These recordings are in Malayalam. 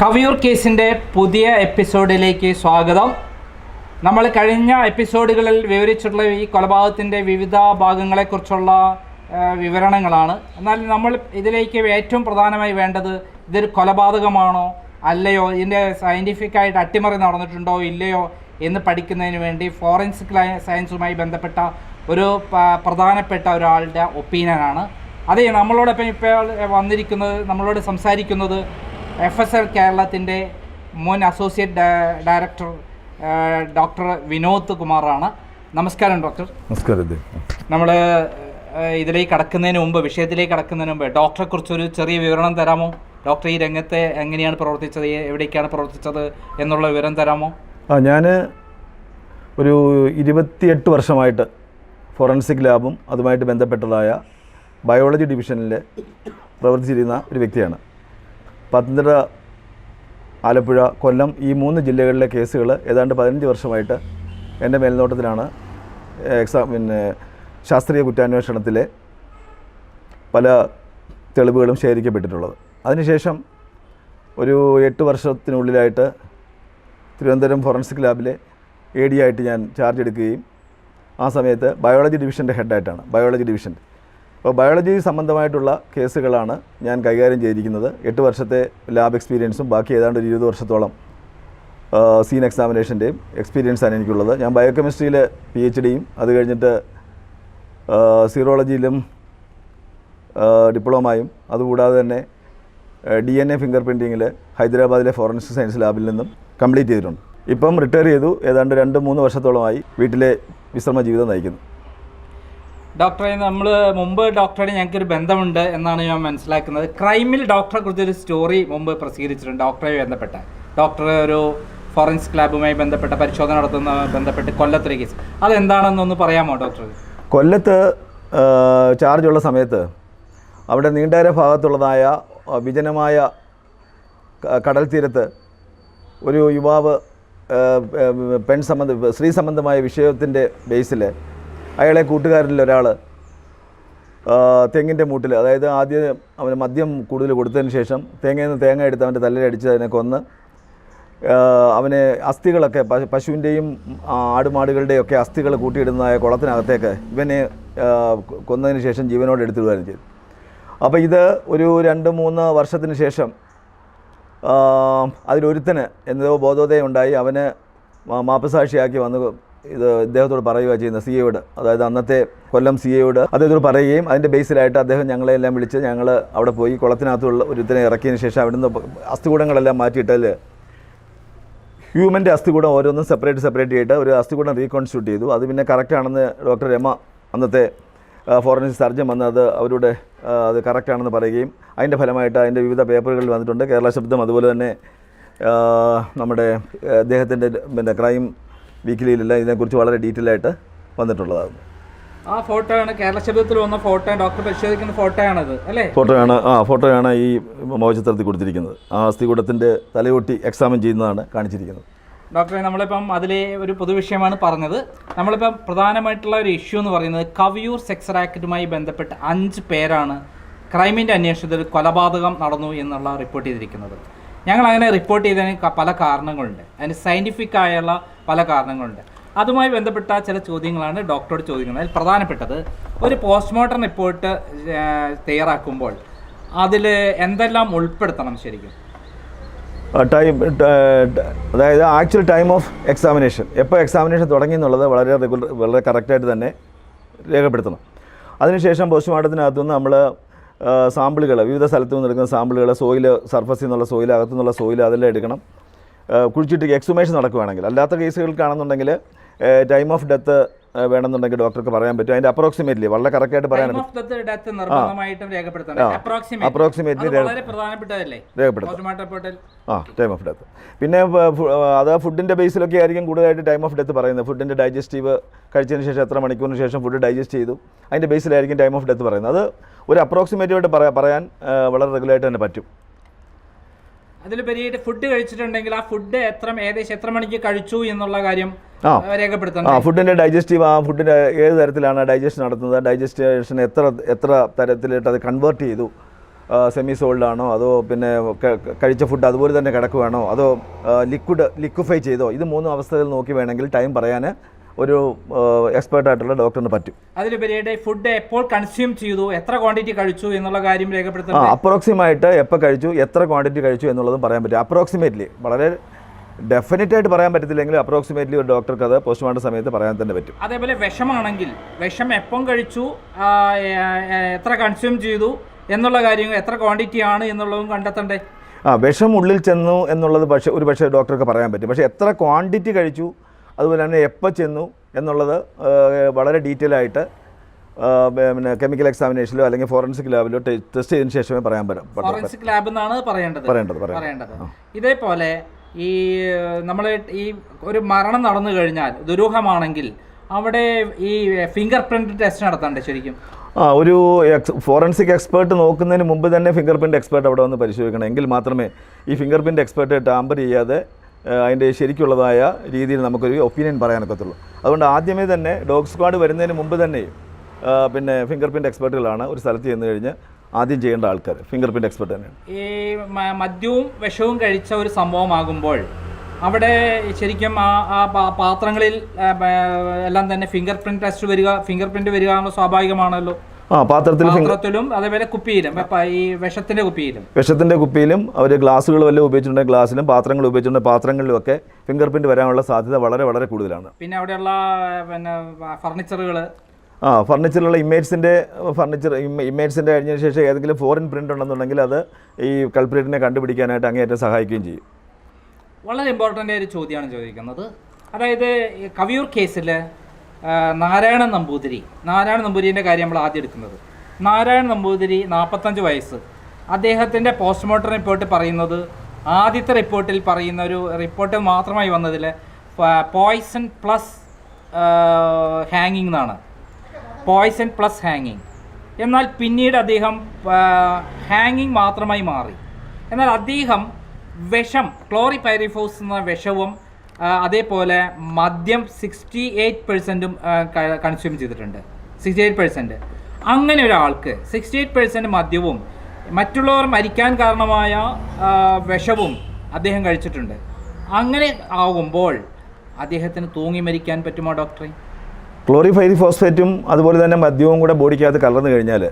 കവിയൂർ കേസിന്റെ പുതിയ എപ്പിസോഡിലേക്ക് സ്വാഗതം. നമ്മൾ കഴിഞ്ഞ എപ്പിസോഡുകളിൽ വിവരിച്ചിട്ടുള്ള ഈ കൊലപാതകത്തിന്റെ വിവിധ ഭാഗങ്ങളെക്കുറിച്ചുള്ള വിവരണങ്ങളാണ്. എന്നാൽ നമ്മൾ ഇതിലേക്ക് ഏറ്റവും പ്രധാനമായി വേണ്ടത് ഇതൊരു കൊലപാതകമാണോ അല്ലയോ ഇതിന്റെ സയന്റിഫിക്കായിട്ട് അട്ടിമറി നടന്നിട്ടുണ്ടോ ഇല്ലയോ എന്ന് പഠിക്കുന്നതിന് വേണ്ടി ഫോറൻസിക് സയൻസുമായി ബന്ധപ്പെട്ട ഒരു പ്രധാനപ്പെട്ട ഒരാളുടെ ഒപ്പീനിയനാണ്. അതെ നമ്മളോടൊപ്പം ഇപ്പോൾ വന്നിരിക്കുന്നത് നമ്മളോട് സംസാരിക്കുന്നത് എഫ് എസ് എൽ കേരളത്തിന്റെ മുൻ അസോസിയേറ്റ് ഡയറക്ടർ ഡോക്ടർ വിനോദ് കുമാറാണ്. നമസ്കാരം ഡോക്ടർ. നമസ്കാരം നമ്മൾ ഇതിലേക്ക് കടക്കുന്നതിന് മുമ്പ് വിഷയത്തിലേക്ക് കടക്കുന്നതിന് മുമ്പ് ഡോക്ടറെ കുറിച്ചൊരു ചെറിയ വിവരണം തരാമോ? ഡോക്ടർ ഈ രംഗത്തെ എങ്ങനെയാണ് പ്രവർത്തിച്ചത്? എവിടേക്കാണ് പ്രവർത്തിച്ചത് എന്നുള്ള വിവരം തരാമോ? ആ ഞാൻ ഒരു ഇരുപത്തിയെട്ട് വർഷമായിട്ട് ഫോറൻസിക് ലാബും അതുമായിട്ട് ബന്ധപ്പെട്ടതായ ബയോളജി ഡിവിഷനിൽ പ്രവർത്തിച്ചിരുന്ന ഒരു വ്യക്തിയാണ്. പത്തനംതിട്ട ആലപ്പുഴ കൊല്ലം ഈ മൂന്ന് ജില്ലകളിലെ കേസുകൾ ഏതാണ്ട് പതിനഞ്ച് വർഷമായിട്ട് എന്റെ മേൽനോട്ടത്തിലാണ് എക്സാം പിന്നെ ശാസ്ത്രീയ കുറ്റാന്വേഷണത്തിലെ പല തെളിവുകളും ശേഖരിക്കപ്പെട്ടിട്ടുള്ളത്. അതിനുശേഷം ഒരു എട്ട് വർഷത്തിനുള്ളിലായിട്ട് തിരുവനന്തപുരം ഫോറൻസിക് ലാബിലെ എ ഡി ആയിട്ട് ഞാൻ ചാർജ് എടുക്കുകയും ആ സമയത്ത് ബയോളജി ഡിവിഷന്റെ ഹെഡായിട്ടാണ് ബയോളജി ഡിവിഷൻ. അപ്പോൾ ബയോളജി സംബന്ധമായിട്ടുള്ള കേസുകളാണ് ഞാൻ കൈകാര്യം ചെയ്തിരിക്കുന്നത്. എട്ട് വർഷത്തെ ലാബ് എക്സ്പീരിയൻസും ബാക്കി ഏതാണ്ട് ഒരു ഇരുപത് വർഷത്തോളം സീൻ എക്സാമിനേഷന്റെയും എക്സ്പീരിയൻസാണ് എനിക്കുള്ളത്. ഞാൻ ബയോകെമിസ്ട്രിയിൽ പി എച്ച് ഡിയും അത് കഴിഞ്ഞിട്ട് സീറോളജിയിലും ഡിപ്ലോമയും അതുകൂടാതെ തന്നെ ഡി എൻ എ ഫിംഗർ പ്രിന്റിങ്ങിൽ ഹൈദരാബാദിലെ ഫോറൻസിക് സയൻസ് ലാബിൽ നിന്നും കംപ്ലീറ്റ് ചെയ്തിട്ടുണ്ട്. ഇപ്പം റിട്ടയർ ചെയ്തു. ഏതാണ്ട് രണ്ട് മൂന്ന് വർഷത്തോളമായി വീട്ടിലെ വിശ്രമ ജീവിതം നയിക്കുന്നു. ഡോക്ടറെ നമ്മൾ മുമ്പ് ഡോക്ടറുടെ ഞങ്ങൾക്കൊരു ബന്ധമുണ്ട് എന്നാണ് ഞാൻ മനസ്സിലാക്കുന്നത്. ക്രൈമിൽ ഡോക്ടറെ കുറിച്ചൊരു സ്റ്റോറി മുമ്പ് പ്രസിദ്ധീകരിച്ചിട്ടുണ്ട്. ഡോക്ടറെ ബന്ധപ്പെട്ട. ഡോക്ടറെ ഒരു ഫോറൻസിക് ലാബുമായി ബന്ധപ്പെട്ട പരിശോധന നടത്തുന്ന ബന്ധപ്പെട്ട് കൊല്ലത്തിലെ കേസ്. അതെന്താണെന്നൊന്ന് പറയാമോ ഡോക്ടർ കൊല്ലത്ത് ചാർജുള്ള സമയത്ത് അവിടെ നീണ്ടകര ഭാഗത്തുള്ളതായ വിജനമായ കടൽ തീരത്ത് ഒരു യുവാവ് പെൺ സംബന്ധ സ്ത്രീ സംബന്ധമായ വിഷയത്തിന്റെ ബേസിൽ അയാളെ കൂട്ടുകാരിൽ ഒരാൾ തെങ്ങിന്റെ മൂട്ടിൽ അതായത് ആദ്യം അവന് മദ്യം കൂടുതൽ കൊടുത്തതിന് ശേഷം തേങ്ങയിൽ നിന്ന് തേങ്ങ എടുത്ത് അവന്റെ തലയിലടിച്ച് അതിനെ കൊന്ന് അവനെ അസ്ഥികളൊക്കെ പശു പശുവിന്റെയും ആടുമാടുകളുടെയും ഒക്കെ അസ്ഥികൾ കൂട്ടിയിടുന്നതായ കുളത്തിനകത്തേക്ക് ഇവനെ കൊന്നതിന് ശേഷം ജീവനോട് എടുത്തിടുകയും ചെയ്തു അപ്പോൾ ഇത് ഒരു രണ്ട് മൂന്ന് വർഷത്തിന് ശേഷം അതിലൊരുത്തന് എന്തോ ബോധോദയം ഉണ്ടായി അവന് മാപ്പസാക്ഷിയാക്കി വന്ന് ഇത് ഇദ്ദേഹത്തോട് പറയുക ചെയ്യുന്ന സി എയോട് അതായത് അന്നത്തെ കൊല്ലം സി എയോട് അദ്ദേഹത്തോട് പറയുകയും അതിന്റെ ബേസിലായിട്ട് അദ്ദേഹം ഞങ്ങളെല്ലാം വിളിച്ച് ഞങ്ങൾ അവിടെ പോയി കുളത്തിനകത്തുള്ള ഒരുത്തിനെ ഇറക്കിയതിന് ശേഷം അവിടുന്ന് അസ്ഥികൂടങ്ങളെല്ലാം മാറ്റിയിട്ടാൽ ഹ്യൂമന്റെ അസ്ഥികൂടം ഓരോന്നും സെപ്പറേറ്റ് സെപ്പറേറ്റ് ചെയ്തിട്ട് ഒരു അസ്ഥികൂടം റീകോൺസ്റ്റിറ്റ്യൂട്ട് ചെയ്തു. അത് പിന്നെ കറക്റ്റ് ആണെന്ന് ഡോക്ടർ രമ അന്നത്തെ ഫോറൻസിക് സർജൻ വന്ന് അത് അവരുടെ അത് കറക്റ്റാണെന്ന് പറയുകയും അതിന്റെ ഫലമായിട്ട് അതിന്റെ വിവിധ പേപ്പറുകളിൽ വന്നിട്ടുണ്ട്. കേരള ശബ്ദം അതുപോലെ തന്നെ നമ്മുടെ അദ്ദേഹത്തിന്റെ പിന്നെ ക്രൈം വീക്കിലിയിലെല്ലാം ഇതിനെക്കുറിച്ച് വളരെ ഡീറ്റെയിൽ ആയിട്ട് വന്നിട്ടുള്ളതാണ് ആ ഫോട്ടോ ആണ് കേരള ശബ്ദത്തിൽ വന്ന ഫോട്ടോ ഡോക്ടർ പരിശോധിക്കുന്ന ഫോട്ടോ ആണത് അല്ലേ? ഫോട്ടോയാണ് ആ ഫോട്ടോയാണ് ഈ മോചിത്രത്തിൽ കൊടുത്തിരിക്കുന്നത്. ആ അസ്ഥികൂടത്തിന്റെ തലയൊട്ടി എക്സാമിൻ ചെയ്യുന്നതാണ് കാണിച്ചിരിക്കുന്നത്. ഡോക്ടറെ നമ്മളിപ്പം അതിലെ ഒരു പൊതുവിഷയമാണ് പറഞ്ഞത്. നമ്മളിപ്പം പ്രധാനമായിട്ടുള്ള ഒരു ഇഷ്യൂ എന്ന് പറയുന്നത് കവിയൂർ സെക്സ് റാക്കറ്റുമായി ബന്ധപ്പെട്ട് അഞ്ച് പേരാണ് ക്രൈമിന്റെ അന്വേഷണത്തിൽ കൊലപാതകം നടന്നു എന്നുള്ള റിപ്പോർട്ട് ചെയ്തിരിക്കുന്നത്. ഞങ്ങൾ അങ്ങനെ റിപ്പോർട്ട് ചെയ്തതിന് പല കാരണങ്ങളുണ്ട്. അതിന് സയന്റിഫിക് ആയുള്ള പല കാരണങ്ങളുണ്ട്. അതുമായി ബന്ധപ്പെട്ട ചില ചോദ്യങ്ങളാണ് ഡോക്ടറോട് ചോദിക്കുന്നത്. അതിൽ പ്രധാനപ്പെട്ടത് ഒരു പോസ്റ്റ്മോർട്ടം റിപ്പോർട്ട് തയ്യാറാക്കുമ്പോൾ അതിൽ എന്തെല്ലാം ഉൾപ്പെടുത്തണം ശരിക്കും? ടൈം അതായത് ആക്ച്വൽ ടൈം ഓഫ് എക്സാമിനേഷൻ. എപ്പോൾ എക്സാമിനേഷൻ തുടങ്ങി എന്നുള്ളത് വളരെ റെഗുലർ വളരെ കറക്റ്റായിട്ട് തന്നെ രേഖപ്പെടുത്തണം. അതിനുശേഷം പോസ്റ്റ്മോർട്ടത്തിനകത്തുനിന്ന് നമ്മൾ സാമ്പിളുകൾ വിവിധ സ്ഥലത്തു നിന്ന് എടുക്കുന്ന സാമ്പിളുകൾ സോയിൽ സർഫസിൽ നിന്നുള്ള സോയിൽ അകത്തു നിന്നുള്ള സോയിൽ അതെല്ലാം എടുക്കണം. കുഴിച്ചിട്ട് എക്സുമേഷൻ നടക്കുകയാണെങ്കിൽ അല്ലാത്ത കേസുകൾക്കാണെന്നുണ്ടെങ്കിൽ ടൈം ഓഫ് ഡെത്ത് വേണമെന്നുണ്ടെങ്കിൽ ഡോക്ടർക്ക് പറയാൻ പറ്റും. അതിന്റെ അപ്രോക്സിമേറ്റ്ലി വളരെ കറക്റ്റായിട്ട് പറയാൻ ടൈം ഓഫ് ഡെത്ത് നിർബന്ധമായിട്ടും രേഖപ്പെടുത്തണം. ആ. ടൈം ഓഫ് ഡെത്ത് പിന്നെ അത് ഫുഡിന്റെ ബേസിലൊക്കെ ആയിരിക്കും കൂടുതലായിട്ട് ടൈം ഓഫ് ഡെത്ത് പറയുന്നത്. ഫുഡിന്റെ ഡൈജസ്റ്റീവ് കഴിച്ചതിന് ശേഷം എത്ര മണിക്കൂറിന് ശേഷം ഫുഡ് ഡൈജസ്റ്റ് ചെയ്തു. അതിന്റെ ബേസിലായിരിക്കും ടൈം ഓഫ് ഡെത്ത് പറയുന്നത്. അത് ഒരു അപ്രോക്സിമേറ്റീവായിട്ട് ആയിട്ട് പറയാൻ വളരെ വളരെ റെഗുലറായിട്ട് തന്നെ പറ്റും. അതിലുപരിയായിട്ട് ഫുഡ് കഴിച്ചിട്ടുണ്ടെങ്കിൽ ആ ഫുഡ് എത്ര ഏകദേശം എത്ര മണിക്ക് കഴിച്ചു എന്നുള്ള കാര്യം ആ. ആ, ഫുഡിന്റെ ഡൈജസ്റ്റീവ് ആ ഫുഡിന്റെ ഏത് തരത്തിലാണ് ഡൈജസ്റ്റ് നടത്തുന്നത്? ഡൈജസ്റ്റേഷൻ എത്ര എത്ര തരത്തിലിട്ട് അത് കൺവേർട്ട് ചെയ്തു? സെമി സോൾഡ് ആണോ? അതോ പിന്നെ കഴിച്ച ഫുഡ് അതുപോലെ തന്നെ കിടക്കുകയാണോ അതോ ലിക്വിഡ് ലിക്വിഫൈ ചെയ്തോ? ഇത് മൂന്ന് അവസ്ഥകൾ നോക്കി വേണമെങ്കിൽ ടൈം പറയാൻ ഒരു എക്സ്പേർട്ട് ആയിട്ടുള്ള ഡോക്ടറിന് പറ്റും. അതിലുപരിയായിട്ട് ഫുഡ് എപ്പോൾ കൺസ്യൂം ചെയ്തു എത്ര ക്വാണ്ടിറ്റി കഴിച്ചു എന്നുള്ള കാര്യം രേഖപ്പെടുത്തുന്നത് അപ്രോക്സിമായിട്ട് എപ്പോൾ കഴിച്ചു എത്ര ക്വാണ്ടിറ്റി കഴിച്ചു എന്നുള്ളതും പറയാൻ പറ്റും. അപ്രോക്സിമേറ്റ്ലി വളരെ ഡെഫിനറ്റ് ആയിട്ട് പറയാൻ പറ്റത്തില്ലെങ്കിൽ അപ്രോക്സിമേറ്റ്ലി ഒരു ഡോക്ടർക്ക് അത് പോസ്റ്റ്മോർട്ടം സമയത്ത് പറയാൻ തന്നെ പറ്റും. അതേപോലെ വിഷമാണെങ്കിൽ വിഷം എപ്പം കഴിച്ചു എത്ര കൺസ്യൂം ചെയ്തു എന്നുള്ള കാര്യങ്ങൾ എത്ര ക്വാണ്ടിറ്റി ആണ് എന്നുള്ളതും കണ്ടെത്തണ്ടേ? ആ വിഷം ഉള്ളിൽ ചെന്നു എന്നുള്ളത് പക്ഷേ ഒരു പക്ഷേ ഡോക്ടർക്ക് പറയാൻ പറ്റും. പക്ഷേ എത്ര ക്വാണ്ടിറ്റി കഴിച്ചു അതുപോലെ തന്നെ എപ്പോൾ ചെന്നു എന്നുള്ളത് വളരെ ഡീറ്റെയിൽ ആയിട്ട് പിന്നെ കെമിക്കൽ എക്സാമിനേഷനിലോ അല്ലെങ്കിൽ ഫോറൻസിക് ലാബിലോ ടെസ്റ്റ് ചെയ്തതിന് ശേഷമേ പറയാൻ പറ്റും ഫോറൻസിക് ലാബ് എന്നാണ് പറയേണ്ടത്. പറയേണ്ടത് പറയേണ്ടത്. ഇതേപോലെ ഈ നമ്മൾ ഈ ഒരു മരണം നടന്നു കഴിഞ്ഞാൽ ദുരൂഹമാണെങ്കിൽ അവിടെ ഈ ഫിംഗർ പ്രിന്റ് ടെസ്റ്റ് നടത്തണ്ടേ ശരിക്കും. ആ ഒരു എക്സ് ഫോറൻസിക് എക്സ്പേർട്ട് നോക്കുന്നതിന് മുമ്പ് തന്നെ ഫിംഗർ പ്രിന്റ് എക്സ്പേർട്ട് അവിടെ വന്ന് പരിശോധിക്കണം. എങ്കിൽ മാത്രമേ ഈ ഫിംഗർ പ്രിന്റ് എക്സ്പേർട്ട് ടാമ്പർ ചെയ്യാതെ അതിന്റെ ശരിക്കുള്ളതായ രീതിയിൽ നമുക്കൊരു ഒപ്പീനിയൻ പറയാനൊക്കത്തുള്ളൂ അതുകൊണ്ട് ആദ്യമേ തന്നെ ഡോഗ് സ്ക്വാഡ് വരുന്നതിന് മുമ്പ് തന്നെ പിന്നെ ഫിംഗർ പ്രിന്റ് എക്സ്പെർട്ടുകളാണ് ഒരു സ്ഥലത്ത് ചെന്ന് കഴിഞ്ഞ് ആദ്യം ചെയ്യേണ്ട ആൾക്കാർ. ഫിംഗർ പ്രിന്റ് എക്സ്പെർട്ട് തന്നെയാണ്. ഈ മദ്യവും വിഷവും കഴിച്ച ഒരു സംഭവമാകുമ്പോൾ അവിടെ ശരിക്കും ആ ആ പാത്രങ്ങളിൽ എല്ലാം തന്നെ ഫിംഗർ പ്രിന്റ് ടെസ്റ്റ് വരിക ഫിംഗർ പ്രിന്റ് വരിക സ്വാഭാവികമാണല്ലോ. ആ പാത്രത്തിൽ പാത്രത്തിലും അതേപോലെ കുപ്പിയിലും. ഈ വിഷത്തിന്റെ കുപ്പിയിലും. വിഷത്തിന്റെ കുപ്പിയിലും അവർ ഗ്ലാസ്സുകൾ വല്ലതും ഉപയോഗിച്ചിട്ടുണ്ടെങ്കിൽ ഗ്ലാസ്സിലും പാത്രങ്ങൾ ഉപയോഗിച്ചിട്ടുണ്ട് പാത്രങ്ങളിലും ഒക്കെ ഫിംഗർ പ്രിന്റ് വരാനുള്ള സാധ്യത വളരെ വളരെ കൂടുതലാണ്. പിന്നെ അവിടെയുള്ള പിന്നെ ഫർണിച്ചറുകൾ ആ ഫർണിച്ചറിലുള്ള ഇമേജ്സിന്റെ ഫർണിച്ചർ ഇമേജ്സിന്റെ കഴിഞ്ഞതിന് ശേഷം ഏതെങ്കിലും ഫോറിൻ പ്രിന്റ് ഉണ്ടെന്നുണ്ടെങ്കിൽ അത് ഈ കൾപ്രേറ്റിനെ കണ്ടുപിടിക്കാനായിട്ട് അങ്ങേയറ്റം സഹായിക്കുകയും ചെയ്യും. വളരെ ഇമ്പോർട്ടന്റ് ഒരു ചോദ്യമാണ് ചോദിക്കുന്നത്. അതായത് കവിയൂർ കേസിൽ നാരായണൻ നമ്പൂതിരി. നാരായണ നമ്പൂതിരിന്റെ കാര്യം നമ്മൾ ആദ്യം എടുക്കുന്നത്. നാരായണ നമ്പൂതിരി നാൽപ്പത്തഞ്ച് വയസ്സ്. അദ്ദേഹത്തിന്റെ പോസ്റ്റ്മോർട്ടം റിപ്പോർട്ട് പറയുന്നത് ആദ്യത്തെ റിപ്പോർട്ടിൽ പറയുന്ന ഒരു റിപ്പോർട്ട് മാത്രമായി വന്നതിൽ പോയ്സൺ പ്ലസ് ഹാങ്ങിങ് എന്നാണ്. പോയ്സൺ പ്ലസ് ഹാങ്ങിങ് എന്നാൽ പിന്നീട് അദ്ദേഹം ഹാങ്ങിങ് മാത്രമായി മാറി. എന്നാൽ അദ്ദേഹം വിഷം ക്ലോറിപൈറിഫോസ് എന്ന വിഷവും അതേപോലെ മദ്യം സിക്സ്റ്റി എയ്റ്റ് പെർസെന്റും കൺസ്യൂം ചെയ്തിട്ടുണ്ട്. സിക്സ്റ്റി എയ്റ്റ് പെർസെന്റ് അങ്ങനെ ഒരാൾക്ക് സിക്സ്റ്റി എയ്റ്റ് പെർസെന്റ് മദ്യവും മറ്റുള്ളവർ മരിക്കാൻ കാരണമായ വിഷവും അദ്ദേഹം കഴിച്ചിട്ടുണ്ട്. അങ്ങനെ ആകുമ്പോൾ അദ്ദേഹത്തിന് തൂങ്ങി മരിക്കാൻ പറ്റുമോ ഡോക്ടറെ ക്ലോറിഫൈരി ഫോസ്ഫേറ്റും അതുപോലെ തന്നെ മദ്യവും കൂടെ ബോഡിക്കകത്ത് കലർന്നു കഴിഞ്ഞാൽ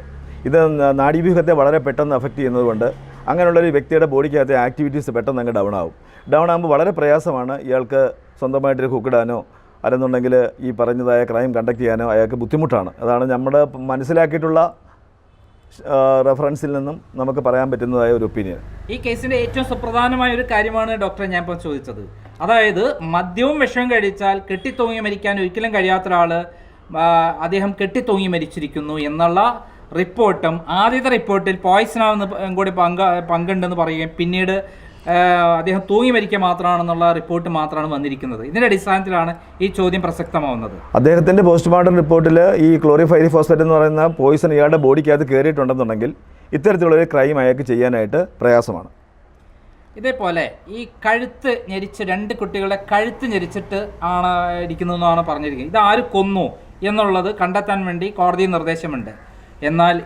ഇത് നാഡീവ്യൂഹത്തെ വളരെ പെട്ടെന്ന് അഫക്റ്റ് ചെയ്യുന്നതുകൊണ്ട് അങ്ങനെയുള്ള ഒരു വ്യക്തിയുടെ ബോഡിക്കകത്തെ ആക്ടിവിറ്റീസ് പെട്ടെന്ന് അങ്ങ് ഡൗൺ ആവും ഡൗൺ ആകുമ്പോൾ വളരെ പ്രയാസമാണ് ഇയാൾക്ക് സ്വന്തമായിട്ടൊരു കുക്കിടാനോ അല്ലെന്നുണ്ടെങ്കിൽ ഈ പറഞ്ഞതായ ക്രൈം കണ്ടക്ട് ചെയ്യാനോ അയാൾക്ക് ബുദ്ധിമുട്ടാണ്. അതാണ് നമ്മുടെ മനസ്സിലാക്കിയിട്ടുള്ള റെഫറൻസിൽ നിന്നും നമുക്ക് പറയാൻ പറ്റുന്നതായ ഒരു ഒപ്പീനിയൻ ഈ കേസിന്റെ ഏറ്റവും സുപ്രധാനമായ ഒരു കാര്യമാണ് ഡോക്ടർ ഞാൻ ഇപ്പോൾ ചോദിച്ചത്. അതായത് മദ്യവും വിഷവും കഴിച്ചാൽ കെട്ടിത്തൂങ്ങി മരിക്കാൻ ഒരിക്കലും കഴിയാത്ത ഒരാൾ അദ്ദേഹം കെട്ടിത്തൂങ്ങി മരിച്ചിരിക്കുന്നു എന്നുള്ള റിപ്പോർട്ടും ആദ്യത്തെ റിപ്പോർട്ടിൽ പോയ്സണാണെന്ന് കൂടി പങ്ക പങ്കുണ്ടെന്ന് പറയുകയും പിന്നീട് അദ്ദേഹം തൂങ്ങി മരിക്കുക മാത്രമാണെന്നുള്ള റിപ്പോർട്ട് മാത്രമാണ് വന്നിരിക്കുന്നത്. ഇതിന്റെ അടിസ്ഥാനത്തിലാണ് ഈ ചോദ്യം പ്രസക്തമാവുന്നത്. അദ്ദേഹത്തിന്റെ പോസ്റ്റ്മോർട്ടം റിപ്പോർട്ടിൽ ഈ ക്ലോറിഫൈരി ഫോസ്ഫേറ്റ് എന്ന് പറയുന്ന പോയിസൺ ഇയാളുടെ ബോഡിക്കകത്ത് കയറിയിട്ടുണ്ടെന്നുണ്ടെങ്കിൽ ഇത്തരത്തിലുള്ള ഒരു ക്രൈം അയാൾക്ക് ചെയ്യാനായിട്ട് പ്രയാസമാണ്. ഇതേപോലെ ഈ കഴുത്ത് ഞെരിച്ച് രണ്ട് കുട്ടികളുടെ കഴുത്ത് ഞെരിച്ചിട്ട് ആണ് ഇരിക്കുന്നതെന്നാണ് പറഞ്ഞിരിക്കുന്നത്. ഇത് ആര് കൊന്നു എന്നുള്ളത് കണ്ടെത്താൻ വേണ്ടി കോടതി നിർദ്ദേശമുണ്ട്. എന്നാൽ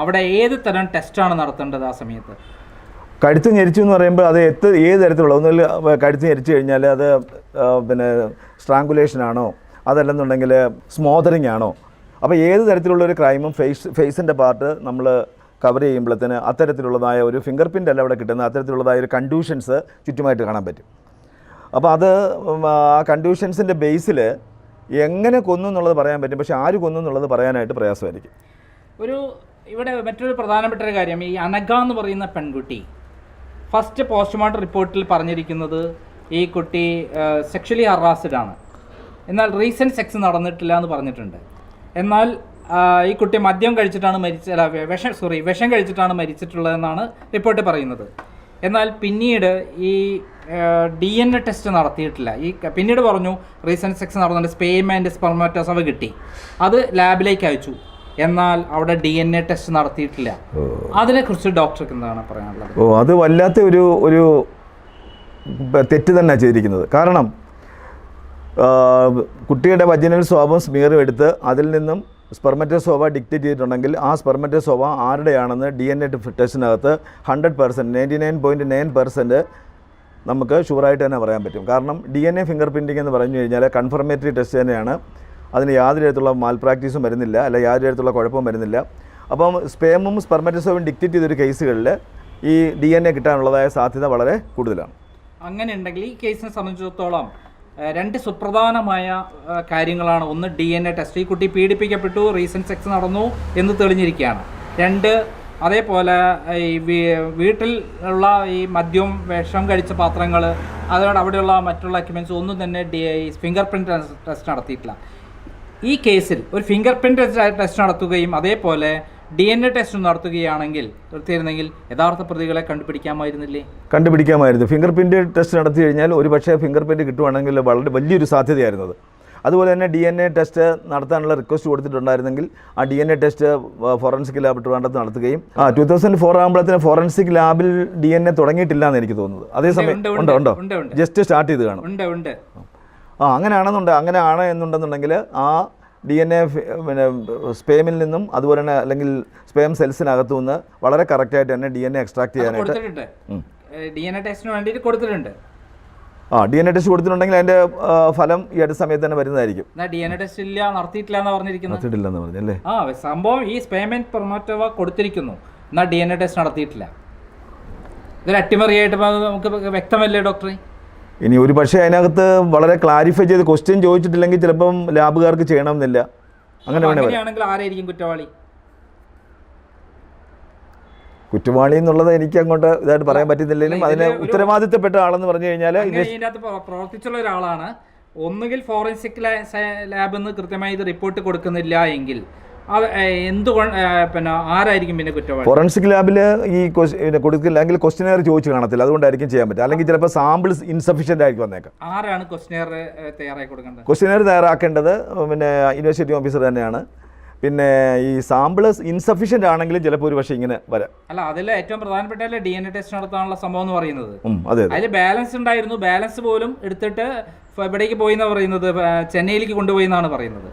അവിടെ ഏത് തരം ടെസ്റ്റാണ് നടത്തേണ്ടത് ആ സമയത്ത്? കഴുത്ത് ഞെരിച്ചു എന്ന് പറയുമ്പോൾ അത് എത്ത് ഏത് തരത്തിലുള്ള ഒന്നുകിൽ കഴുത്ത് ഞെരിച്ചു കഴിഞ്ഞാൽ അത് പിന്നെ സ്ട്രാങ്കുലേഷൻ ആണോ അതല്ലെന്നുണ്ടെങ്കിൽ സ്മോദറിങ് ആണോ. അപ്പോൾ ഏത് തരത്തിലുള്ള ഒരു ക്രൈമും ഫേസ് ഫേസിന്റെ പാർട്ട് നമ്മൾ കവർ ചെയ്യുമ്പോഴത്തേന് അത്തരത്തിലുള്ളതായ ഒരു ഫിംഗർ പ്രിന്റ് അല്ല അവിടെ കിട്ടുന്ന അത്തരത്തിലുള്ളതായ ഒരു കണ്ടൂഷൻസ് ചുറ്റുമായിട്ട് കാണാൻ പറ്റും. അപ്പോൾ അത് ആ കണ്ടൂഷൻസിന്റെ ബേസിൽ എങ്ങനെ കൊന്നു എന്നുള്ളത് പറയാൻ പറ്റും പക്ഷേ ആര് കൊന്നു എന്നുള്ളത് പറയാനായിട്ട് പ്രയാസമായിരിക്കും. ഒരു ഇവിടെ മറ്റൊരു പ്രധാനപ്പെട്ട ഒരു കാര്യം ഈ അനഘ എന്ന് പറയുന്ന പെൺകുട്ടി. ഫസ്റ്റ് പോസ്റ്റ്മോർട്ടം റിപ്പോർട്ടിൽ പറഞ്ഞിരിക്കുന്നത് ഈ കുട്ടി സെക്ഷലി ഹറാസ്ഡ് ആണ്. എന്നാൽ റീസെന്റ് സെക്സ് നടന്നിട്ടില്ല എന്ന് പറഞ്ഞിട്ടുണ്ട്. എന്നാൽ ഈ കുട്ടി മദ്യം കഴിച്ചിട്ടാണ് മരിച്ച വിഷം സോറി വിഷം കഴിച്ചിട്ടാണ് മരിച്ചിട്ടുള്ളതെന്നാണ് റിപ്പോർട്ട് പറയുന്നത്. എന്നാൽ പിന്നീട് ഈ ഡി എൻ എ ടെസ്റ്റ് നടത്തിയിട്ടില്ല. ഈ പിന്നീട് പറഞ്ഞു റീസെന്റ് സെക്സ് നടന്നിട്ട് സ്പേം ആൻഡ് സ്പെർമാറ്റോസവ കിട്ടി. അത് ലാബിലേക്ക് അയച്ചു. എന്നാൽ അവിടെ ഡി എൻ എ ടെസ്റ്റ് നടത്തിയിട്ടില്ല. അതിനെക്കുറിച്ച് ഡോക്ടർക്ക് എന്താണ് പറയാനുള്ളത്? ഓ അത് വല്ലാത്ത ഒരു ഒരു തെറ്റ് തന്നെ ചെയ്തിരിക്കുന്നത്. കാരണം കുട്ടിയുടെ വജനൽ സ്വാബും സ്മീറും എടുത്ത് അതിൽ നിന്നും സ്പെർമറ്റോസോവ ഡിക്റ്റേറ്റ് ചെയ്തിട്ടുണ്ടെങ്കിൽ ആ സ്പെർമറ്റോസോവ ആരുടെയാണെന്ന് D N A ടെസ്റ്റിനകത്ത് hundred percent ninety nine point nine percent നമുക്ക് ഷുവറായിട്ട് തന്നെ പറയാൻ പറ്റും. കാരണം D N A fingerprinting എന്ന് പറഞ്ഞു കഴിഞ്ഞാൽ കൺഫർമേറ്ററി ടെസ്റ്റ് തന്നെയാണ്. അതിന് യാതൊരു തരത്തിലുള്ള മാൽ പ്രാക്ടീസും വരുന്നില്ല അല്ല യാതൊരു തരത്തിലുള്ള കുഴപ്പവും വരുന്നില്ല. അപ്പം സ്പേമും സ്പെർമറ്റിസോവും ഡിക്റ്റേറ്റ് ചെയ്തൊരു കേസുകളിൽ ഈ ഡി എൻ എ കിട്ടാനുള്ളതായ സാധ്യത വളരെ കൂടുതലാണ്. അങ്ങനെ ഉണ്ടെങ്കിൽ ഈ കേസിനെ സംബന്ധിച്ചിടത്തോളം രണ്ട് സുപ്രധാനമായ കാര്യങ്ങളാണ്. ഒന്ന് ഡി എൻ എ ടെസ്റ്റ് ഈ കുട്ടി പീഡിപ്പിക്കപ്പെട്ടു റീസെന്റ് സെക്സ് നടന്നു എന്ന് തെളിഞ്ഞിരിക്കുകയാണ്. രണ്ട് അതേപോലെ ഈ വീട്ടിൽ ഉള്ള ഈ മദ്യവും വിഷം കഴിച്ച പാത്രങ്ങൾ അതോടെ അവിടെയുള്ള മറ്റുള്ള എക്യുപ്മെന്റ്സ് ഒന്നും തന്നെ ഡി ഫിംഗർ പ്രിന്റ് ടെസ്റ്റ് നടത്തിയിട്ടില്ല. ഈ കേസിൽ ഒരു ഫിംഗർ പ്രിന്റ് ടെസ്റ്റ് നടത്തുകയും അതേപോലെ ഡി എൻ എ ടെസ്റ്റ് നടത്തുകയാണെങ്കിൽ നടത്തിയിരുന്നെങ്കിൽ യഥാർത്ഥ പ്രതികളെ കണ്ടുപിടിക്കാമായിരുന്നില്ലേ? കണ്ടുപിടിക്കാമായിരുന്നു. ഫിംഗർ പ്രിന്റ് ടെസ്റ്റ് നടത്തി കഴിഞ്ഞാൽ ഒരു പക്ഷേ ഫിംഗർ പ്രിന്റ് കിട്ടുവാണെങ്കിൽ വളരെ വലിയൊരു സാധ്യതയായിരുന്നു അത്. അതുപോലെ തന്നെ ഡി എൻ എ ടെസ്റ്റ് നടത്താനുള്ള റിക്വസ്റ്റ് കൊടുത്തിട്ടുണ്ടായിരുന്നെങ്കിൽ ആ D N A test forensic lab ട്രിവാൻഡ്രത്ത് നടത്തുകയും ആ ടു തൗസൻഡ് ഫോർ ആകുമ്പോഴത്തേന് ഫോറൻസിക് ലാബിൽ ഡി എൻ എ തുടങ്ങിയിട്ടില്ല എന്ന് എനിക്ക് തോന്നുന്നത്. അതേസമയം ഉണ്ട്, ഉണ്ടോ ഉണ്ടോ ഉണ്ട്, ഉണ്ട്. ജസ്റ്റ് സ്റ്റാർട്ട് ചെയ്ത് കാണും. ഉണ്ട് ഉണ്ട്. ആ അങ്ങനെയാണെന്നുണ്ട് അങ്ങനെ ആണ് എന്നുണ്ടെന്നുണ്ടെങ്കിൽ ആ ഡി എൻ എ പിന്നെ സ്പേമിൽ നിന്നും അതുപോലെ തന്നെ അല്ലെങ്കിൽ സ്പേം സെൽസിനകത്തു നിന്ന് വളരെ കറക്റ്റായിട്ട് തന്നെ ഡി എൻ എ എക്സ്ട്രാക്ട് ചെയ്യാനായിട്ട് കൊടുത്തിട്ടുണ്ട്. ഡി എൻ എ ടെസ്റ്റിന് വേണ്ടിയിട്ട് കൊടുത്തിട്ടുണ്ട്. ആ ഡി എൻ എ ടെസ്റ്റ് കൊടുത്തിട്ടുണ്ടെങ്കിൽ അതിന്റെ ഫലം ഈ അടുത്ത സമയത്ത് തന്നെ വരുന്നതായിരിക്കും. ഡി എൻ എ ടെസ്റ്റ് ഇല്ല നടത്തിയിട്ടില്ല എന്ന് പറഞ്ഞിരിക്കുന്നത്? നടത്തിയിട്ടില്ലെന്ന് പറഞ്ഞല്ലേ? ആ സംഭവം ഈ സ്പേമെന്റ് പ്രൊമോറ്റോവ കൊടുത്തിരിക്കുന്നു. എന്നാൽ ഡി എൻ എ ടെസ്റ്റ് നടത്തിയിട്ടില്ല. ഇതൊരു അട്ടിമറിയായിട്ട് നമുക്ക് വ്യക്തമല്ലേ ഡോക്ടറെ? ഇനി ഒരു പക്ഷേ അതിനകത്ത് വളരെ ക്ലാരിഫൈ ചെയ്ത് ക്വസ്റ്റ്യൻ ചോദിച്ചിട്ടില്ലെങ്കിൽ ചിലപ്പം ലാബുകാർക്ക് ചെയ്യണമെന്നില്ല. അങ്ങനെ ആരായിരിക്കും കുറ്റവാളി? കുറ്റവാളി എന്നുള്ളത് എനിക്ക് അങ്ങോട്ട് ഇതായിട്ട് പറയാൻ പറ്റുന്നില്ലെങ്കിലും അതിന് ഉത്തരവാദിത്തപ്പെട്ട ആളെന്ന് പറഞ്ഞു കഴിഞ്ഞാൽ പ്രവർത്തിച്ചുള്ള ഒരാളാണ്. ഒന്നുകിൽ ഫോറൻസിക് ലാബ് നിന്ന് കൃത്യമായി ഇത് റിപ്പോർട്ട് കൊടുക്കുന്നില്ല എങ്കിൽ പിന്നെ ആരായിരിക്കും പിന്നെ കുറ്റവാളി? ഫോറൻസിക് ലാബിൽ ഈ അല്ലെങ്കിൽ കൊടുക്കില്ലെങ്കിൽ ക്വസ്റ്റിനെയർ ചോദിച്ചു കാണത്തില്ല. അതുകൊണ്ടായിരിക്കും ചെയ്യാൻ പറ്റുക. അല്ലെങ്കിൽ ചിലപ്പോൾ സാമ്പിൾസ് ഇൻസഫിഷ്യന്റ് ആയിരിക്കും വന്നേക്കാം. ആരാണ് ക്വസ്റ്റിനെയർ കൊടുക്കേണ്ടത്? ക്വസ്റ്റിനെയർ തയ്യാറാക്കേണ്ടത് പിന്നെ യൂണിവേഴ്സിറ്റി ഓഫീസർ തന്നെയാണ്. പിന്നെ ഈ സാമ്പിൾസ് ഇൻസഫിഷ്യന്റ് ആണെങ്കിലും ചിലപ്പോൾ ഒരു പക്ഷേ ഇങ്ങനെ വരാം. അല്ല അതിൽ ഏറ്റവും പ്രധാനപ്പെട്ട ഡി എൻ എ ടെസ്റ്റ് നടത്താനുള്ള സംഭവം എന്ന് പറയുന്നത്? അതെ അതെ. അതിൽ ബാലൻസ് ഉണ്ടായിരുന്നു. ബാലൻസ് പോലും എടുത്തിട്ട് എവിടേക്ക് പോയി എന്നാണ് പറയുന്നത്? ചെന്നൈയിലേക്ക് കൊണ്ടുപോയി എന്നാണ് പറയുന്നത്.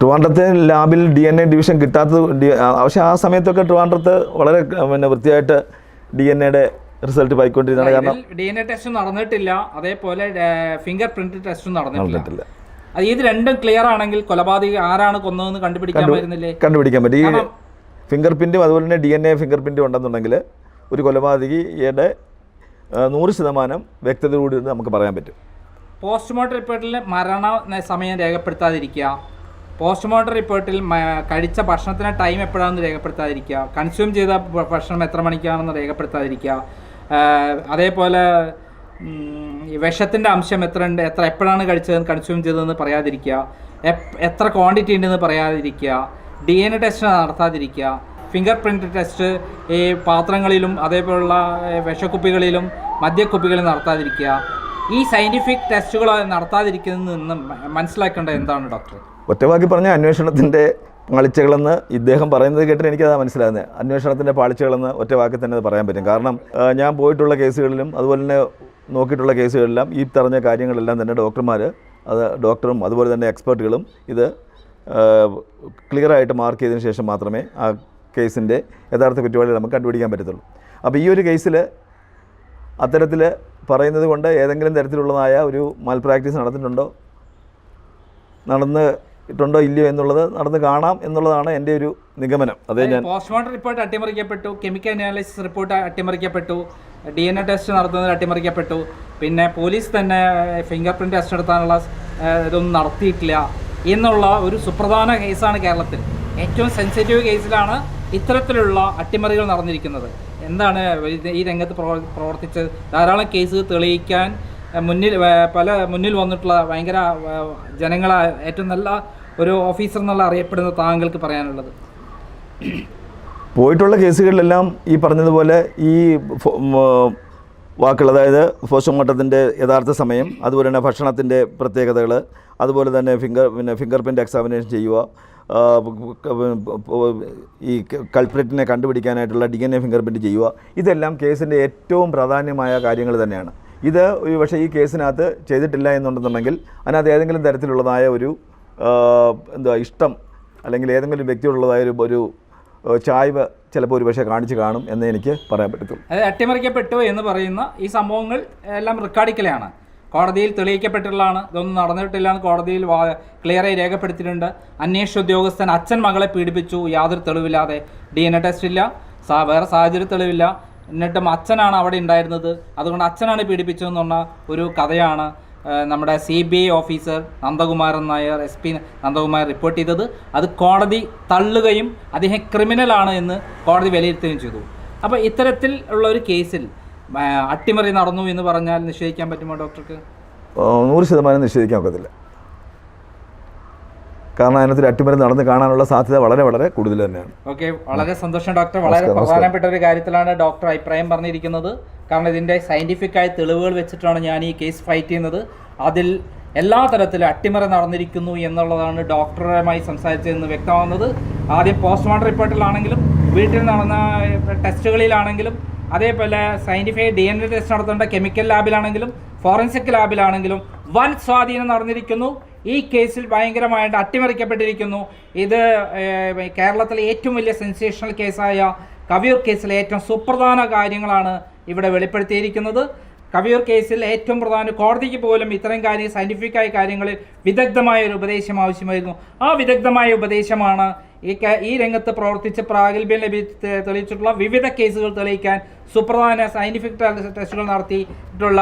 ട്രിവാൻഡ്രത്തെ ലാബിൽ ഡി എൻ എ ഡിവിഷൻ കിട്ടാത്തത് പക്ഷേ ആ സമയത്തൊക്കെ ട്രിവാൻഡ്രത്ത് വളരെ പിന്നെ വൃത്തിയായിട്ട് ഡി എൻ എയുടെ റിസൾട്ട് പോയിക്കൊണ്ടിരുന്നതാണ് കാരണം ഡി എൻ എ ടെസ്റ്റ് നടന്നിട്ടില്ല. അതേപോലെ ഫിംഗർ പ്രിന്റ് ടെസ്റ്റും നടന്നിട്ടില്ല. ഇത് രണ്ടും ക്ലിയർ ആണെങ്കിൽ കൊലപാതക ആരാണ് കൊന്നതെന്ന് കണ്ടുപിടിക്കാൻ പറ്റുന്നില്ലേ? കണ്ടുപിടിക്കാൻ പറ്റും. ഈ ഫിംഗർ പ്രിന്റും അതുപോലെ തന്നെ ഡി എൻ എ ഫിംഗർ പ്രിന്റും ഉണ്ടെന്നുണ്ടെങ്കിൽ ഒരു കൊലപാതകിയുടെ നൂറ് ശതമാനം കൂടി നമുക്ക് പറയാൻ പറ്റും. പോസ്റ്റ്മോർട്ടം റിപ്പോർട്ടിൽ മരണ സമയം രേഖപ്പെടുത്താതിരിക്കുക. പോസ്റ്റ്മോർട്ടം റിപ്പോർട്ടിൽ കഴിച്ച ഭക്ഷണത്തിന് ടൈം എപ്പോഴാണെന്ന് രേഖപ്പെടുത്താതിരിക്കുക. കൺസ്യൂം ചെയ്ത ഭക്ഷണം എത്ര മണിക്കാണെന്ന് രേഖപ്പെടുത്താതിരിക്കുക. അതേപോലെ വിഷത്തിന്റെ അംശം എത്ര ഉണ്ട് എത്ര എപ്പോഴാണ് കഴിച്ചതെന്ന് കൺസ്യൂം ചെയ്തതെന്ന് പറയാതിരിക്കുക. എത്ര ക്വാണ്ടിറ്റി ഉണ്ടെന്ന് പറയാതിരിക്കുക. ഡി എൻ എ ടെസ്റ്റ് നടത്താതിരിക്കുക. ഫിംഗർ പ്രിന്റ് ടെസ്റ്റ് ഈ പാത്രങ്ങളിലും അതേപോലുള്ള വിഷക്കുപ്പികളിലും മദ്യക്കുപ്പികളിലും നടത്താതിരിക്കുക. ഈ സയന്റിഫിക് ടെസ്റ്റുകൾ നടത്താതിരിക്കുന്നതിൽ നിന്നും മനസ്സിലാക്കേണ്ടത് എന്താണ് ഡോക്ടർ ഒറ്റവാക്കി പറഞ്ഞ അന്വേഷണത്തിന്റെ പാളിച്ചകളെന്ന് ഇദ്ദേഹം പറയുന്നത് കേട്ടിട്ട് എനിക്കതാ മനസ്സിലാകുന്നത്. അന്വേഷണത്തിന്റെ പാളിച്ചകളെന്ന് ഒറ്റ വാക്കിൽ തന്നെ പറയാൻ പറ്റും. കാരണം ഞാൻ പോയിട്ടുള്ള കേസുകളിലും അതുപോലെ തന്നെ നോക്കിയിട്ടുള്ള കേസുകളിലെല്ലാം ഈ പറഞ്ഞ കാര്യങ്ങളെല്ലാം തന്നെ ഡോക്ടർമാർ അത് ഡോക്ടറും അതുപോലെ തന്നെ എക്സ്പേർട്ടുകളും ഇത് ക്ലിയറായിട്ട് മാർക്ക് ചെയ്തതിന് ശേഷം മാത്രമേ ആ കേസിന്റെ യഥാർത്ഥ കുറ്റവാളികൾ നമുക്ക് കണ്ടുപിടിക്കാൻ പറ്റത്തുള്ളൂ. അപ്പോൾ ഈ ഒരു കേസിൽ അത്തരത്തിൽ പറയുന്നത് കൊണ്ട് ഏതെങ്കിലും തരത്തിലുള്ളതായ ഒരു മാൽ പ്രാക്ടീസ് നടന്നിട്ടുണ്ടോ നടന്നിട്ടുണ്ടോ ഇല്ലയോ എന്നുള്ളത് നടന്ന് കാണാം എന്നുള്ളതാണ് എന്റെ ഒരു നിഗമനം. അതേ ഞാൻ പോസ്റ്റ്മോർട്ടം റിപ്പോർട്ട് അട്ടിമറിക്കപ്പെട്ടു കെമിക്കൽ അനാലിസിസ് റിപ്പോർട്ട് അട്ടിമറിക്കപ്പെട്ടു ഡി എൻ എ ടെസ്റ്റ് നടത്തുന്നത് അട്ടിമറിക്കപ്പെട്ടു പിന്നെ പോലീസ് തന്നെ ഫിംഗർ പ്രിന്റ് ടെസ്റ്റ് നടത്താനുള്ള ഇതൊന്നും നടത്തിയിട്ടില്ല എന്നുള്ള ഒരു സുപ്രധാന കേസാണ് കേരളത്തിൽ. ഏറ്റവും സെൻസിറ്റീവ് കേസിലാണ് ഇത്തരത്തിലുള്ള അട്ടിമറികൾ നടന്നിരിക്കുന്നത്. എന്താണ് ഈ രംഗത്ത് പ്രവർത്തിച്ച് ധാരാളം കേസ് തെളിയിക്കാൻ മുന്നിൽ പല മുന്നിൽ വന്നിട്ടുള്ള ഭയങ്കര ജനങ്ങളെ ഏറ്റവും നല്ല ഒരു ഓഫീസർ എന്നുള്ള അറിയപ്പെടുന്ന താങ്കൾക്ക് പറയാനുള്ളത്. പോയിട്ടുള്ള കേസുകളിലെല്ലാം ഈ പറഞ്ഞതുപോലെ ഈ വാക്കുകൾ അതായത് പോസ്റ്റ്മോർട്ടത്തിന്റെ യഥാർത്ഥ സമയം അതുപോലെ തന്നെ ഭക്ഷണത്തിന്റെ പ്രത്യേകതകൾ അതുപോലെ തന്നെ ഫിംഗർ പിന്നെ ഫിംഗർ പ്രിന്റ് എക്സാമിനേഷൻ ചെയ്യുക ഈ കൾപ്രിറ്റിനെ കണ്ടുപിടിക്കാനായിട്ടുള്ള D N A fingerprint ചെയ്യുക ഇതെല്ലാം കേസിന്റെ ഏറ്റവും പ്രാധാന്യമായ കാര്യങ്ങൾ തന്നെയാണ്. ഇത് പക്ഷേ ഈ കേസിനകത്ത് ചെയ്തിട്ടില്ല എന്നുണ്ടെന്നുണ്ടെങ്കിൽ അതിനകത്ത് ഏതെങ്കിലും തരത്തിലുള്ളതായ ഒരു എന്താ ഇഷ്ടം അല്ലെങ്കിൽ ഏതെങ്കിലും വ്യക്തിയോടുള്ളതായ ഒരു ഒരു ചായ്വ് ചിലപ്പോൾ ഒരു പക്ഷേ കാണിച്ചു കാണും എന്ന് എനിക്ക് പറയാൻ പറ്റത്തുള്ളൂ. അതായത് അട്ടിമറിക്കപ്പെട്ടു എന്ന് പറയുന്ന ഈ സംഭവങ്ങൾ എല്ലാം റെക്കോർഡിക്കലാണ് കോടതിയിൽ തെളിയിക്കപ്പെട്ടിട്ടുള്ളതാണ്. ഇതൊന്നും നടന്നിട്ടില്ല എന്ന് കോടതിയിൽ ക്ലിയറായി രേഖപ്പെടുത്തിയിട്ടുണ്ട്. അന്വേഷണ ഉദ്യോഗസ്ഥൻ അച്ഛൻ മകളെ പീഡിപ്പിച്ചു. യാതൊരു തെളിവില്ലാതെ ഡി എൻ എ ടെസ്റ്റ് ഇല്ല. വേറെ സാഹചര്യ തെളിവില്ല എന്നിട്ടും അച്ഛനാണ് അവിടെ ഉണ്ടായിരുന്നത്. അതുകൊണ്ട് അച്ഛനാണ് പീഡിപ്പിച്ചതെന്ന് പറഞ്ഞ ഒരു കഥയാണ് നമ്മുടെ C B I officer Nandakumaran Nair S P Nandakumar report ചെയ്തത്. അത് കോടതി തള്ളുകയും അദ്ദേഹം ക്രിമിനലാണ് എന്ന് കോടതി വിലയിരുത്തുകയും ചെയ്തു. അപ്പോൾ ഇത്തരത്തിൽ ഉള്ള ഒരു കേസിൽ അട്ടിമറി നടന്നു എന്ന് പറഞ്ഞാൽ നിഷേധിക്കാൻ പറ്റുമോ ഡോക്ടർക്ക്? നൂറ് ശതമാനം നിഷേധിക്കാൻ ഒക്കത്തില്ല. കാരണം അതിനകത്ത് അട്ടിമറി നടന്ന് കാണാനുള്ള സാധ്യത വളരെ വളരെ കൂടുതൽ തന്നെയാണ്. ഓക്കെ വളരെ സന്തോഷം ഡോക്ടർ വളരെ പ്രധാനപ്പെട്ട ഒരു കാര്യത്തിലാണ് ഡോക്ടർ അഭിപ്രായം പറഞ്ഞിരിക്കുന്നത്. കാരണം ഇതിന്റെ സയന്റിഫിക് ആയ തെളിവുകൾ വെച്ചിട്ടാണ് ഞാൻ ഈ കേസ് ഫൈറ്റ് ചെയ്യുന്നത്. അതിൽ എല്ലാ തരത്തിലും അട്ടിമറി നടന്നിരിക്കുന്നു എന്നുള്ളതാണ് ഡോക്ടറുമായി സംസാരിച്ചതെന്ന് വ്യക്തമാകുന്നത്. ആദ്യം പോസ്റ്റ്മോർട്ടം റിപ്പോർട്ടിലാണെങ്കിലും വീട്ടിൽ നടന്ന ടെസ്റ്റുകളിലാണെങ്കിലും അതേപോലെ scientific D N A test നടത്തേണ്ട കെമിക്കൽ ലാബിലാണെങ്കിലും ഫോറൻസിക് ലാബിലാണെങ്കിലും വൻ സ്വാധീനം നടന്നിരിക്കുന്നു. ഈ കേസിൽ ഭയങ്കരമായിട്ട് അട്ടിമറിക്കപ്പെട്ടിരിക്കുന്നു. ഇത് കേരളത്തിലെ ഏറ്റവും വലിയ സെൻസേഷണൽ കേസായ കവിയൂർ കേസിലെ ഏറ്റവും സുപ്രധാന കാര്യങ്ങളാണ് ഇവിടെ വെളിപ്പെടുത്തിയിരിക്കുന്നത്. കവിയൂർ കേസിൽ ഏറ്റവും പ്രധാന കോടതിക്ക് പോലും ഇത്തരം കാര്യം സയന്റിഫിക്കായ കാര്യങ്ങളിൽ വിദഗ്ധമായ ഒരു ഉപദേശം ആവശ്യമായിരുന്നു. ആ വിദഗ്ധമായ ഉപദേശമാണ് ഈ ഈ രംഗത്ത് പ്രവർത്തിച്ച് പ്രാഗൽഭ്യം ലഭിച്ച് തെളിയിച്ചിട്ടുള്ള വിവിധ കേസുകൾ തെളിയിക്കാൻ സുപ്രധാന സയന്റിഫിക് ടെസ്റ്റുകൾ നടത്തിയിട്ടുള്ള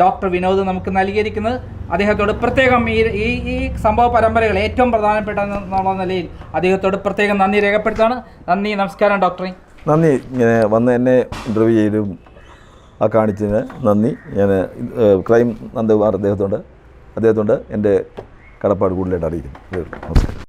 ഡോക്ടർ വിനോദ് നമുക്ക് നൽകിയിരിക്കുന്നത്. അദ്ദേഹത്തോട് പ്രത്യേകം ഈ ഈ ഈ സംഭവ പരമ്പരകൾ ഏറ്റവും പ്രധാനപ്പെട്ട എന്നുള്ള നിലയിൽ അദ്ദേഹത്തോട് പ്രത്യേകം നന്ദി രേഖപ്പെടുത്താണ് നന്ദി നമസ്കാരം ഡോക്ടറെ നന്ദി. ഇങ്ങനെ വന്ന് എന്നെ ഇന്റർവ്യൂ ചെയ്തും ആ കാണിച്ചതിന് നന്ദി. ഞാൻ ക്രൈം നന്ദകുമാർ അദ്ദേഹത്തോട് അദ്ദേഹത്തോട് എന്റെ കടപ്പാട് കൂടുതലായിട്ട് അറിയിക്കുന്നു. നമസ്കാരം